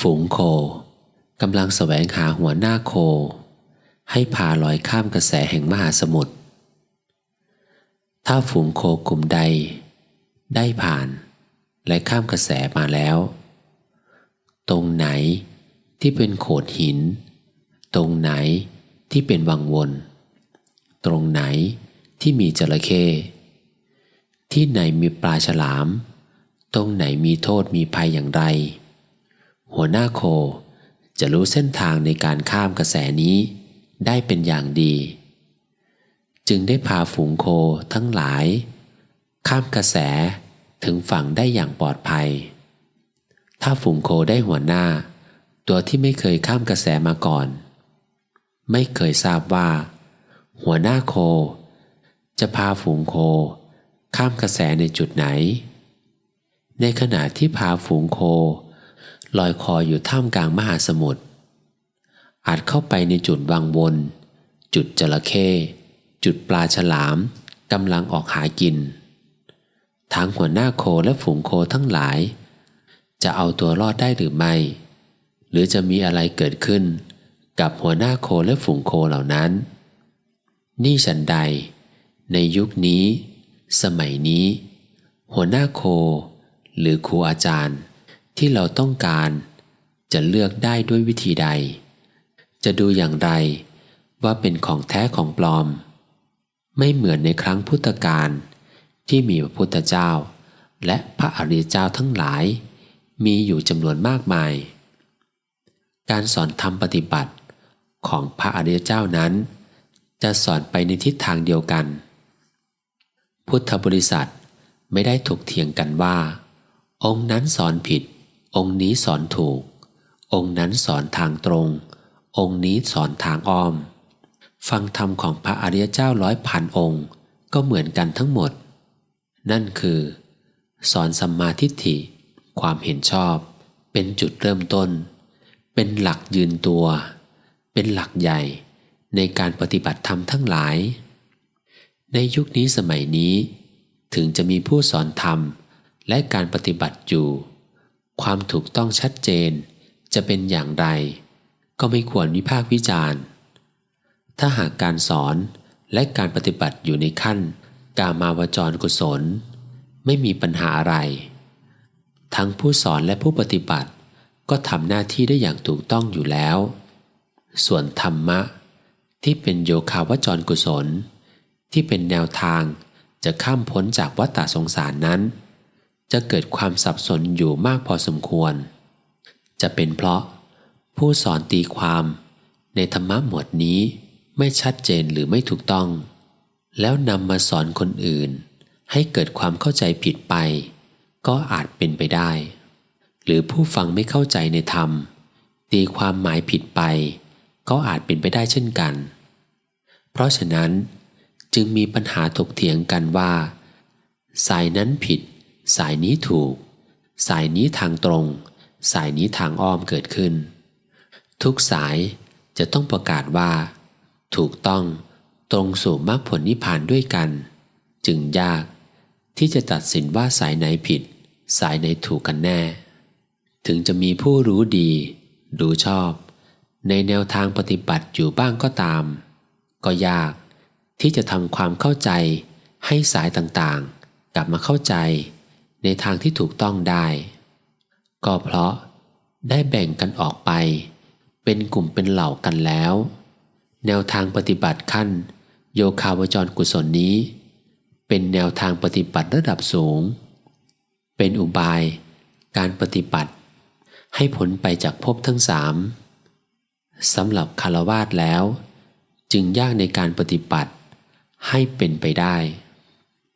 ฝูงโคกำลังแสวงหาหัวหน้าโค ให้พาลอยข้ามกระแสแห่งมหาสมุทร ถ้าฝูงโคกลุ่มใด ได้ผ่าน และข้ามกระแสมาแล้ว ตรงไหนที่เป็นโขดหิน ตรงไหนที่เป็นวังวน ตรงไหนที่มีจระเข้ที่ไหนมีปลาฉลาม ตรงไหนมีโทษมีภัยอย่างไร หัวหน้าโค จะรู้เส้นทางในการข้ามกระแสนี้ได้เป็นอย่างดี จึงได้พาฝูงโคทั้งหลาย ข้ามกระแสถึงฝั่งได้อย่างปลอดภัย ถ้าฝูงโคได้หัวหน้า ตัวที่ไม่เคยข้ามกระแสมาก่อน ไม่เคยทราบว่า หัวหน้าโค จะพาฝูงโค ข้ามกระแสในจุดไหน ในขณะที่พาฝูงโค ลอยคออยู่ท่ามกลางมหาสมุทรอาจเข้าไปในจุดวังวน จุดจระเข้จุดปลาฉลามกำลังออกหากิน ทั้งหัวหน้าโคและฝูงโคทั้งหลาย จะเอาตัวรอดได้หรือไม่ หรือจะมีอะไรเกิดขึ้น กับหัวหน้าโคและฝูงโคเหล่านั้น นี่ฉันใด ในยุคนี้ สมัยนี้ หัวหน้าโค หรือครูอาจารย์ ที่เราต้องการ จะเลือกได้ด้วยวิธีใด จะดูอย่างไรว่าเป็นของแท้ของปลอม ไม่เหมือนในครั้งพุทธกาลที่มีพระพุทธเจ้า และพระอริยเจ้าทั้งหลาย มีอยู่จำนวนมากมาย การสอนธรรมปฏิบัติของพระอริยเจ้านั้น จะสอนไปในทิศทางเดียวกัน พุทธบริษัทไม่ได้ถกเถียงกันว่า องค์นั้นสอนผิด องค์นี้สอนถูก องค์นั้นสอนทางตรง องค์นี้สอนทางอ้อม ฟังธรรมของพระอริยเจ้าร้อยพันองค์ ก็เหมือนกันทั้งหมด นั่นคือ สอนสัมมาทิฏฐิ ความเห็นชอบ เป็นจุดเริ่มต้น เป็นหลักยืนตัว เป็นหลักใหญ่ในการปฏิบัติธรรมทั้งหลาย ในยุคนี้สมัยนี้ ถึงจะมีผู้สอนธรรมและการปฏิบัติอยู่ ความถูกต้องชัดเจน จะเป็นอย่างไร ก็ไม่ควรวิพากษ์วิจารณ์ ถ้าหากการสอนและการปฏิบัติอยู่ในขั้น กามาวจรกุศล ไม่มีปัญหาอะไร ทั้งผู้สอนและผู้ปฏิบัติ ก็ทำหน้าที่ได้อย่างถูกต้องอยู่แล้ว ส่วนธรรมะ ที่เป็นโยคาวจรกุศล ที่เป็นแนวทางจะข้ามพ้นจากวัฏสงสารนั้น จะเกิดความสับสนอยู่มากพอสมควร จะเป็นเพราะผู้สอนตีความในธรรมะหมวดนี้ไม่ชัดเจนหรือไม่ถูกต้อง แล้วนำมาสอนคนอื่น ให้เกิดความเข้าใจผิดไป ก็อาจเป็นไปได้ หรือผู้ฟังไม่เข้าใจในธรรม ตีความหมายผิดไป ก็อาจเป็นไปได้เช่นกัน เพราะฉะนั้นจึงมีปัญหาถกเถียงกันว่า สายนั้นผิด สายนี้ถูก สายนี้ทางตรง สายนี้ทางอ้อมเกิดขึ้น ทุกสายจะต้องประกาศว่า ถูกต้องตรงสู่มรรคผลนิพพานด้วยกัน จึงยากที่จะตัดสินว่าสายไหนผิด สายไหนถูกกันแน่ ถึงจะมีผู้รู้ดีรู้ชอบ ในแนวทางปฏิบัติอยู่บ้างก็ตาม ก็ยากที่จะทำความเข้าใจให้สายต่างๆ กลับมาเข้าใจ ในทางที่ถูกต้องได้ ก็เพราะได้แบ่งกันออกไป เป็นกลุ่มเป็นเหล่ากันแล้ว แนวทางปฏิบัติขั้น โยคาวจรกุศลนี้ เป็นแนวทางปฏิบัติระดับสูง เป็นอุบายการปฏิบัติ ให้ผลไปจากภพทั้งสามสำหรับคารวาสแล้ว จึงยากในการปฏิบัติให้เป็นไปได้